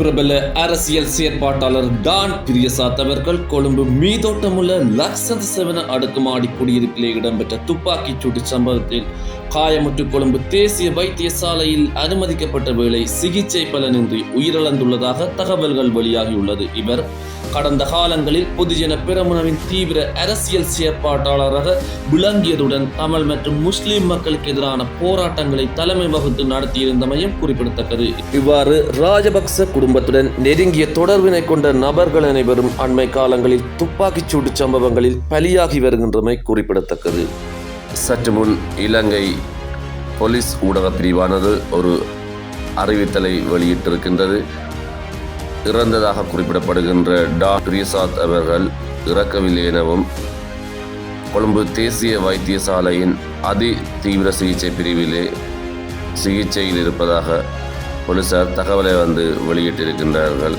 பிரபல அரசியல் செயற்பாட்டாளர் டான் பிரியசாத் அவர்கள் கொழும்பு மீதோட்டமுள்ள லக்ஷத் செவன அடுக்குமாடி குடியிருப்பிலே இடம்பெற்ற துப்பாக்கிச் சூட்டு சம்பவத்தில் காயமுற்று கொழும்பு தேசிய வைத்தியசாலையில் அனுமதிக்கப்பட்ட வேளை சிகிச்சை பலனின்றி உயிரிழந்துள்ளதாக தகவல்கள் வெளியாகியுள்ளது. இவர் கடந்த காலங்களில் பொதுஜன பெரமுனவின் தீவிர அரசியல் செயற்பாட்டாளராக விளங்கியதுடன் தமிழ் மற்றும் முஸ்லிம் மக்களுக்கு எதிரான போராட்டங்களை தலைமை வகுத்து நடத்தியிருந்தமையும் குறிப்பிடத்தக்கது. இவ்வாறு ராஜபக்ச குடும்ப குடும்பத்துடன் நெருங்கிய தொடர்பினை கொண்ட நபர்கள் அனைவரும் அண்மை காலங்களில் துப்பாக்கிச் சூட்டு சம்பவங்களில் பலியாகி வருகின்றமை குறிப்பிடத்தக்கது. சற்று முன் இலங்கை போலீஸ் ஊடகப் பிரிவானது ஒரு அறிவித்தலை வெளியிட்டிருக்கின்றது. இறந்ததாக குறிப்பிடப்படுகின்ற டா. பிரியசாத் அவர்கள் இறக்கவில்லை எனவும் கொழும்பு தேசிய வைத்தியசாலையின் அதி தீவிர சிகிச்சை பிரிவிலே சிகிச்சையில் இருப்பதாக போலீசார் தகவலை வந்து வெளியிட்டிருக்கின்றார்கள்.